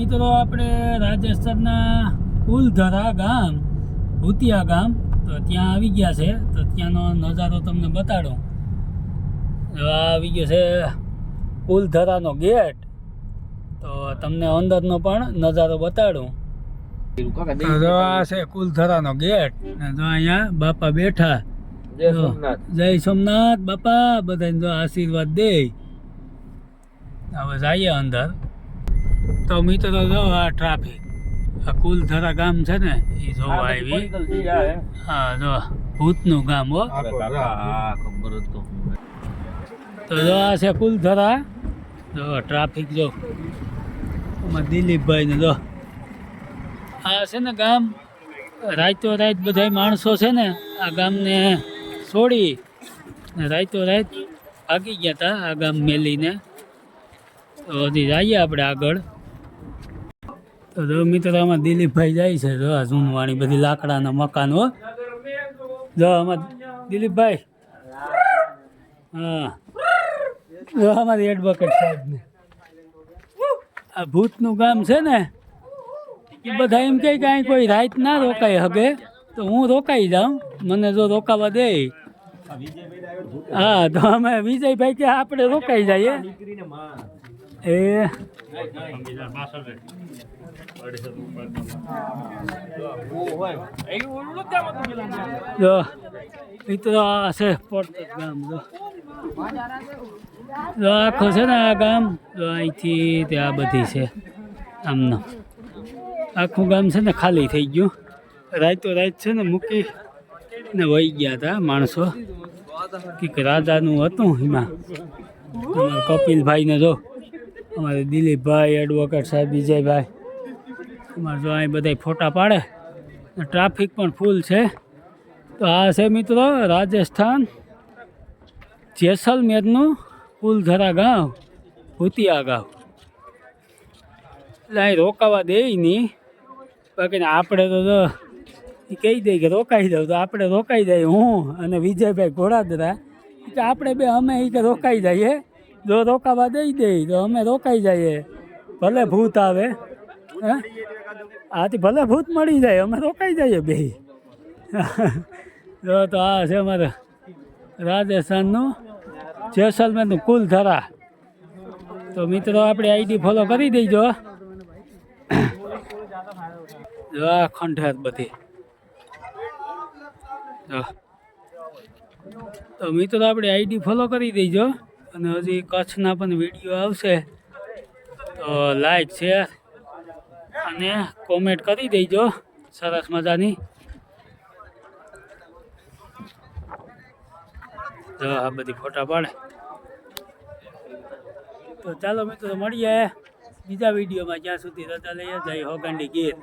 મિત્રો આપણે રાજસ્થાનના કુલધરા ગામ ભૂતિયા ગામ તો ત્યાં આવી ગયા છે. તો ત્યાંનો નજારો તમને બતાડો. આવી ગયો છે કુલધરાનો ગેટ. તો તમને અંદરનો પણ નજારો બતાડું. જો આ છે કુલધરાનો ગેટ. જો અહીંયા બાપા બેઠા. જય સોમનાથ. જય સોમનાથ બાપા. બધાને જો આશીર્વાદ દે. હવે જઈએ અંદર. તો મિત્રો જો આ ટ્રાફિક આ કુલધરા ગામ છે ને એ જોવા આવી. હા જો ભૂતનું ગામ હો. તો જો આ છે કુલધરા. જો ટ્રાફિક જો. આમાં દિલીપભાઈ ને જો. આ છે ને ગામ રાતો રાત બધા માણસો છે ને આ ગામને છોડી રાઈતો રાતો રાત ભાગી ગયા હતા આ ગામ મેલીને. તો હજી જઈએ આપણે આગળ. તો જો મિત્રો દિલીપભાઈ જાય છે. જો આ જૂનવાણી બધી લાકડાના મકાન જો આમાં દિલીપભાઈ. હા. જો અમારી એડવોકેટ સાહેબને. આ ભૂતનું ગામ છે ને, એ બધા એમ કહે કે અહીં કોઈ રાઈત ના રોકાય હગે, તો હું રોકાઈ જાઉં. મને જો રોકાવા દે. હા, તો અમે વિજયભાઈ કે આપણે રોકાઈ જઈએ. એ જો આ છે ગામ, જો. જો છે ને આ ગામ અહીંથી ત્યાં બધી છે આમનો આખું ગામ છે ને ખાલી થઈ ગયું. રાતો રાત છે ને મૂકી ને વહી ગયા હતા માણસો. કે રાજાનું હતું એમાં. કપિલભાઈને જો અમારે દિલીપભાઈ, એડવોકેટ સાહેબ, વિજયભાઈ. અમારે જો અહીં બધા ફોટા પાડે. ટ્રાફિક પણ ફૂલ છે. તો આ છે મિત્રો રાજસ્થાન જેસલમેરનું કુલધરા ગામ ભૂતિયા ગામ એટલે અહીં રોકાવા દે નહીં. બાકી આપણે તો કહી દઈએ કે રોકાઈ દઉં તો આપણે રોકાઈ જાય હું અને વિજયભાઈ ઘોડાદરા. કે આપણે બે અમે એ કે રોકાઈ જઈએ. જો રોકાવા દઈ દે, તો અમે રોકાઈ જઈએ. ભલે ભૂત આવે, હે? આથી ભલે ભૂત મળી જાય, અમે રોકાઈ જઈએ બે. જો તો આ છે અમારે રાજસ્થાનનું જેસલમેરનું કુલધરા. તો મિત્રો, આપણે આઈડી ફોલો કરી દેજો. જો આ ખંડેર બધી. તો મિત્રો, આપણે આઈડી ફોલો કરી દેજો. અને હજી કચ્છના પણ વીડિયો આવશે. તો લાઈક શેર અને કોમેન્ટ કરી દેજો. સરસ મજાની. તો આ બધી ફોટા પાડે. તો ચાલો મિત્રો, મળીએ બીજા વિડીયોમાં. જ્યાં સુધી રજા લઈએ. જય હોગંડી ગીર.